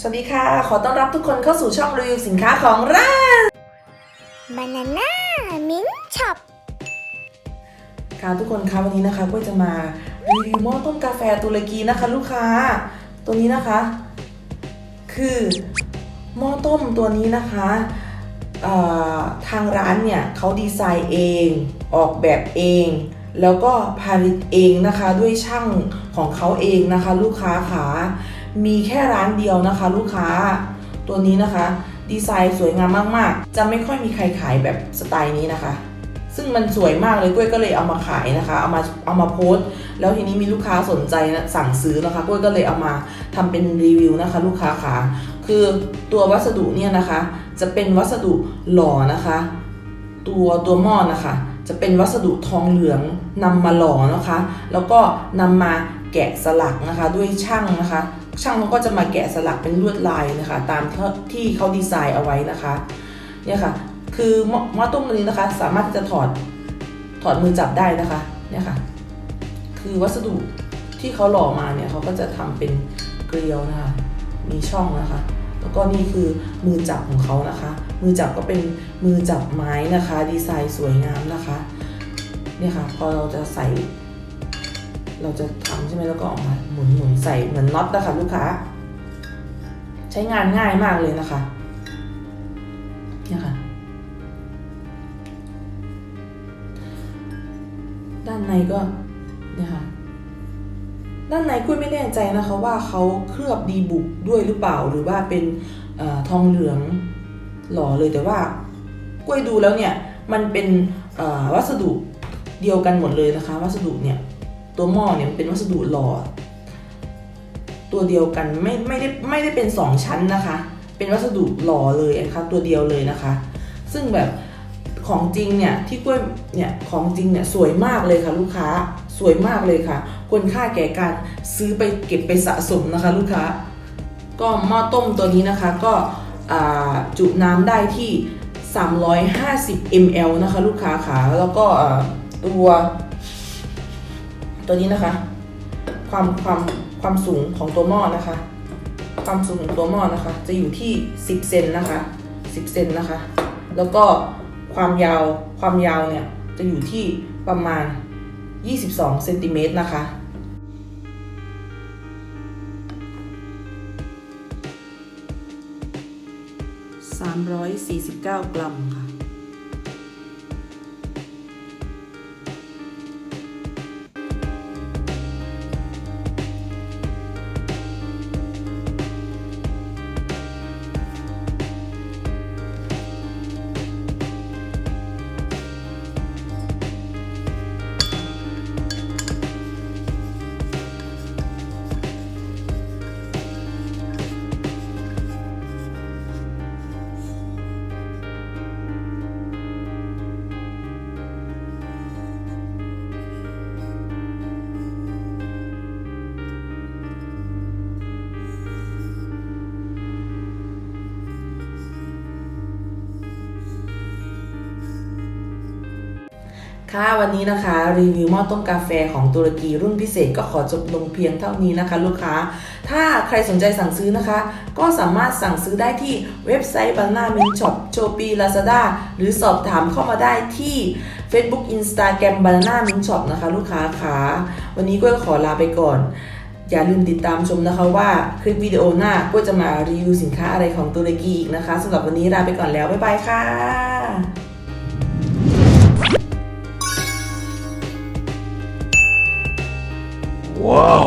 สวัสดีค่ะ ขอต้อนรับทุกคนเข้าสู่ช่องรีวิวสินค้าของร้านบานาน่ามิ้นช็อปค่ะทุกคนคะวันนี้นะคะก็จะมารีวิวหม้อต้มกาแฟตุรกีนะคะ ลูกค้า ตัวนี้นะคะ คือหม้อต้มตัวนี้นะคะเอ่อทางร้านเนี่ยเขาดีไซน์เองออกแบบเอง แล้วก็ผลิตเองนะคะด้วยช่างของเขาเองนะคะ ลูกค้าขา มีแค่ร้านเดียวนะคะ ลูกค้าตัวนี้นะคะ ดีไซน์สวยงามมากๆ จะไม่ค่อยมีใครขายแบบสไตล์นี้นะคะ ซึ่งมันสวยมากเลยกล้วยก็เลยเอามาขายนะคะ เอามาเอามาโพสต์ แล้วทีนี้มีลูกค้าสนใจนะสั่งซื้อนะคะกล้วยก็เลยเอามาทำเป็นรีวิวนะคะ ลูกค้าขาคือตัววัสดุเนี่ยนะคะ จะเป็นวัสดุหล่อนะคะ ตัวตัวหม้อนะคะจะเป็นวัสดุทองเหลืองนำมาหล่อนะคะ แล้วก็นำมาแกะสลักนะคะ ด้วยช่างนะคะ ช่างเขาก็จะมาแกะสลักเป็นลวดลายนะคะ ตามที่เขาดีไซน์เอาไว้นะคะเนี่ยค่ะคือมอหม้อต้มตัวนี้นะคะ สามารถที่จะถอดถอดมือจับได้นะคะเนี่ยค่ะ คือวัสดุที่เขาหล่อมาเนี่ยเขาก็จะทำเป็นเกลียวนะคะ มีช่องนะคะ แล้วก็นี่คือมือจับของเขานะคะ มือจับก็เป็นมือจับไม้นะคะ ดีไซน์สวยงามนะคะ เนี่ยค่ะ พอเราจะใส่ เราจะทำใช่ไหมแล้วก็ออกมาหมุนหมุนใส่เหมือนน็อตนะคะลูกค้า ใช้งานง่ายมากเลยนะคะเนี่ยค่ะด้านในก็เนี่ยค่ะด้านในกุ้ยไม่แน่ใจนะคะว่าเขาเคลือบดีบุกด้วยหรือเปล่าหรือว่าเป็นอทองเหลืองหล่อเลยแต่ว่ากุ้ยดูแล้วเนี่ยมันเป็นวัสดุเดียวกันหมดเลยนะคะ วัสดุเนี่ย ตัวหม้อเนี่ยมันเป็นวัสดุหล่อตัวเดียวกันไม่ไม่ได้ไม่ได้เป็นสองชั้นนะคะ เป็นวัสดุหล่อเลยนะคะตัวเดียวเลยนะคะ ซึ่งแบบของจริงเนี่ยที่กล้วยเนี่ยของจริงเนี่ยสวยมากเลยค่ะลูกค้าสวยมากเลยค่ะควรค่าแก่การซื้อไปเก็บไปสะสมนะคะ ลูกค้า ก็หม้อต้มตัวนี้นะคะ ก็จุน้ำได้ที่ 350 ml นะคะ ลูกค้าขาแล้วก็ตัว ตัวนี้นะคะ ความความความสูงของตัวหม้อนะคะ ความสูงของตัวหม้อนะคะ จะอยู่ที่ 10เซนนะคะ 10เซนนะคะ แล้วก็ความยาวความยาวเนี่ยจะอยู่ที่ประมาณ 22เซนติเมตรนะคะ349 กรัมค่ะ ค่ะวันนี้นะคะรีวิวหม้อต้มกาแฟของตุรกีรุ่นพิเศษก็ขอจบลงเพียงเท่านี้นะคะ ลูกค้า ถ้าใครสนใจสั่งซื้อนะคะ ก็สามารถสั่งซื้อได้ที่เว็บไซต์ Banana Mint Shop Shopee Lazada หรือสอบถามเข้ามาได้ที่ Facebook Instagram Banana Mint Shop นะคะ ลูกค้าค่ะวันนี้ก็ขอลาไปก่อน อย่าลืมติดตามชมนะคะว่าคลิปวิดีโอหน้าก็จะมารีวิวสินค้าอะไรของตุรกีอีกนะคะสำหรับวันนี้ลาไปก่อนแล้วบ๊ายบายค่ะ Whoa.